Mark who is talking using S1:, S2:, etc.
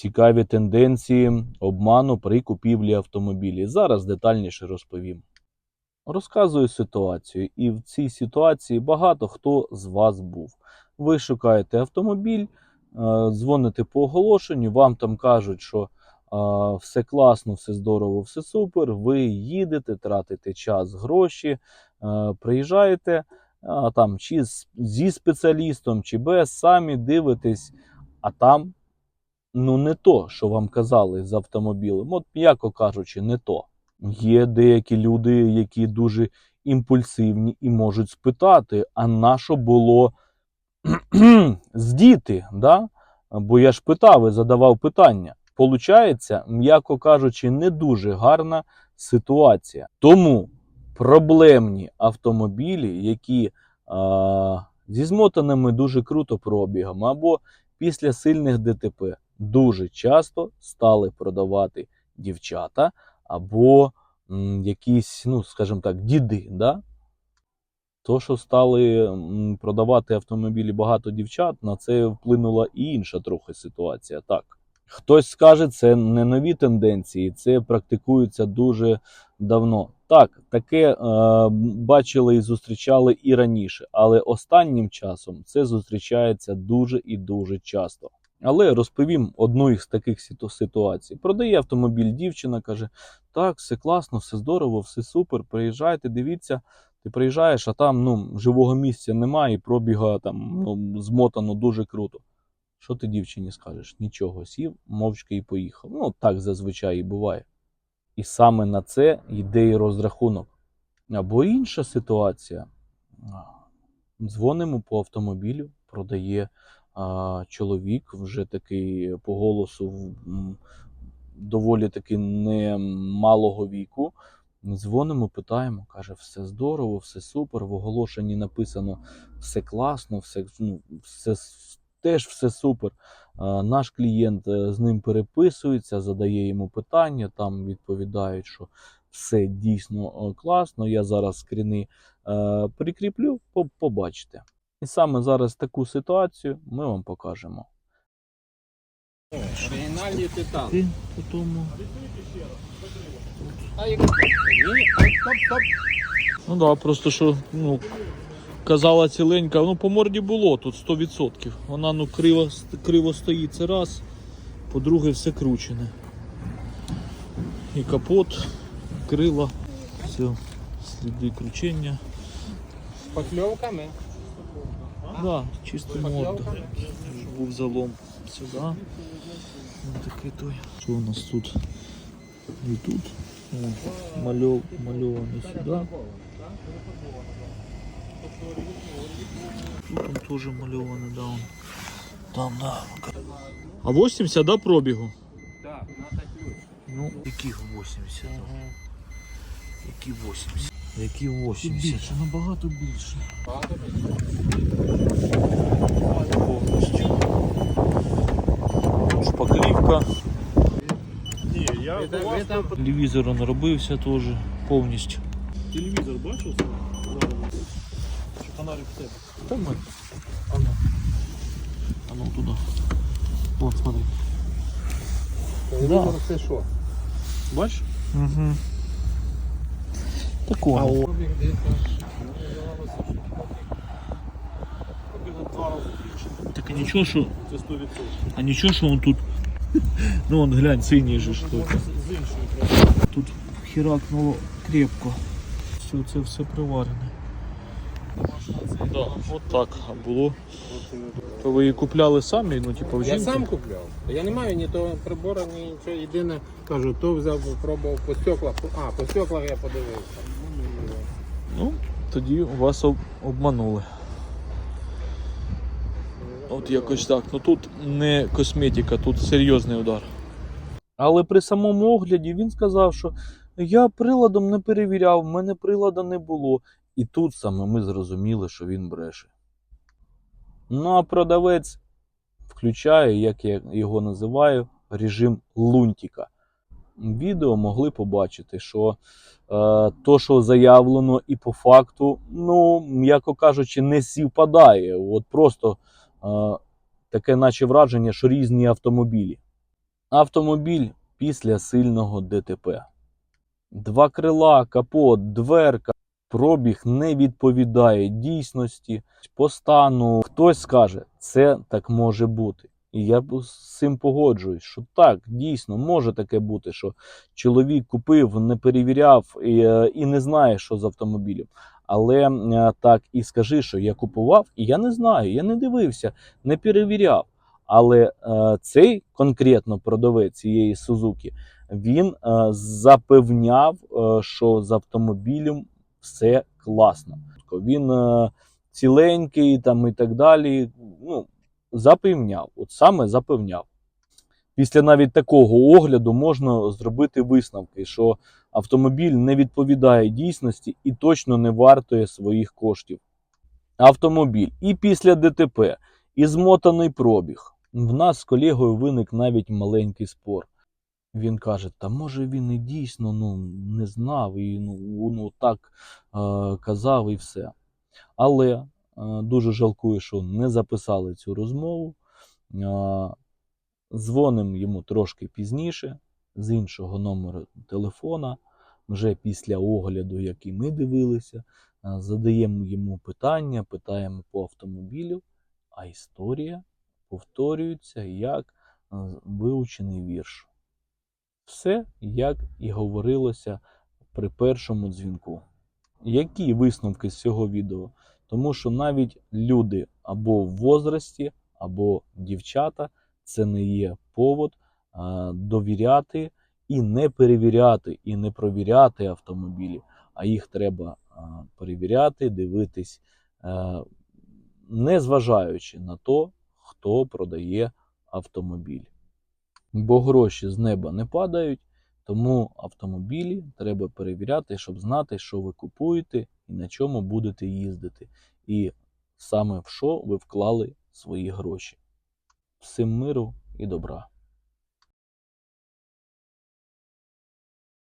S1: цікаві тенденції обману при купівлі автомобілів. Зараз детальніше розповім. Розказую ситуацію, і в цій ситуації багато хто з вас був. Ви шукаєте автомобіль, е, дзвоните по оголошенню, вам там кажуть, що е, все класно, все здорово, все супер. Ви їдете, тратите час, гроші, е, приїжджаєте там, чи зі спеціалістом, чи без, самі дивитесь, а там ну не то, що вам казали з автомобілем. От, м'яко кажучи, не то. Є деякі люди, які дуже імпульсивні і можуть спитати, а на що було здіти? Да? Бо я ж питав і задавав питання. Получається, м'яко кажучи, не дуже гарна ситуація. Тому проблемні автомобілі, які а, зі змотаними дуже круто пробігами або після сильних ДТП, дуже часто стали продавати дівчата або якісь, ну скажімо так, діди. Да? То, що стали продавати автомобілі багато дівчат, на це вплинула і інша трохи ситуація. Так. Хтось скаже, це не нові тенденції, це практикується дуже давно. Так, таке е, бачили і зустрічали і раніше, але останнім часом це зустрічається дуже і дуже часто. Але розповім одну із таких ситуацій. Продає автомобіль дівчина, каже: так, все класно, все здорово, все супер. Приїжджайте, дивіться. Ти приїжджаєш, а там ну, живого місця немає, і пробіга там ну, змотано дуже круто. Що ти дівчині скажеш? Нічого, сів, мовчки і поїхав. Ну, так зазвичай і буває. І саме на це йде і розрахунок. Або інша ситуація. Дзвонимо по автомобілю, продає а, чоловік, вже такий по голосу доволі таки не малого віку. Дзвонимо, питаємо, каже, все здорово, все супер. В оголошенні написано все класно, все, ну, все теж все супер. Наш клієнт е, з ним переписується, задає йому питання, там відповідають, що все дійсно е, класно. Я зараз скріни е, прикріплю, побачите. І саме зараз таку ситуацію ми вам покажемо.
S2: Оригінальні титани.
S1: Ти по тому.
S2: А як ні, а стоп, стоп.
S3: Ну да, просто що ну, казала ціленька, ну по морді було тут 100%. Вона ну криво, криво стоїть це раз, по-друге, все кручене. І капот, крила, все, сліди кручення.
S2: З покльовками.
S3: Да, чистий мод. Був залом сюди. Ось такий той. Що у нас тут? І тут. О, мальов, мальовано сюди. Тут он теж мальовано, да. Он. Там, да. А 80, да, пробігу?
S2: Так, надо ключ.
S3: Ну, яких 80? Які 80? Які 80? Більше, набагато більше.
S2: Багато
S3: повністю. Шпаклівка. Телевізор он робився теж повністю.
S4: Телевізор бачив? Чи фонарик в тебе?
S3: Та ми. Ану. Ану туди. От, смотри.
S2: телевізор це що?
S3: Бачиш? Угу. Такого. Так а нічого, що.
S4: Це 100%.
S3: А нічого, що он тут. Ну он глянь, синій же ж тут. Тут херакнуло крепко. Все, це все приварене. Да, от так а було. То ви її купляли самі, ну типу в
S2: Я
S3: жінки?
S2: сам купляв. Я не маю ні того прибору, ні нічого. Єдине, кажу, то взяв, пробував по стеклах. А, по стеклах я подивився.
S3: Ну, тоді вас обманули. От якось так. Ну тут не косметика, тут серйозний удар.
S1: Але при самому огляді він сказав, що я приладом не перевіряв, в мене прилада не було. І тут саме ми зрозуміли, що він бреше. Ну а продавець включає, як я його називаю, режим лунтіка. Відео могли побачити, що е, то, що заявлено, і по факту, ну, м'яко кажучи, не співпадає. От просто е, таке, наче враження, що різні автомобілі. Автомобіль після сильного ДТП. Два крила, капот, дверка. Пробіг не відповідає дійсності. По стану хтось скаже, це так може бути. І я з цим погоджуюсь, що так, дійсно може таке бути, що чоловік купив, не перевіряв і, е, і не знає, що з автомобілем. Але е, так і скажи, що я купував, і я не знаю, я не дивився, не перевіряв. Але е, цей конкретно продавець цієї Сузуки він е, запевняв, е, що з автомобілем все класно. Він е, ціленький там і так далі. Ну, запевняв, от саме запевняв. Після навіть такого огляду можна зробити висновки, що автомобіль не відповідає дійсності і точно не вартує своїх коштів. Автомобіль і після ДТП, і змотаний пробіг. В нас з колегою виник навіть маленький спор. Він каже: Та може він і дійсно ну, не знав, і ну, ну так е, казав, і все. Але дуже жалкую, що не записали цю розмову. Е, дзвонимо йому трошки пізніше з іншого номера телефона, вже після огляду, який ми дивилися. Е, Задаємо йому питання, питаємо по автомобілю, а історія повторюється як е, вивчений вірш. Все, як і говорилося при першому дзвінку. Які висновки з цього відео? Тому що навіть люди або в возрасті, або дівчата це не є повод довіряти і не перевіряти, і не провіряти автомобілі, а їх треба перевіряти, дивитись, а, не зважаючи на те, хто продає автомобіль. Бо гроші з неба не падають, тому автомобілі треба перевіряти, щоб знати, що ви купуєте і на чому будете їздити, і саме в що ви вклали свої гроші. Всім миру і добра!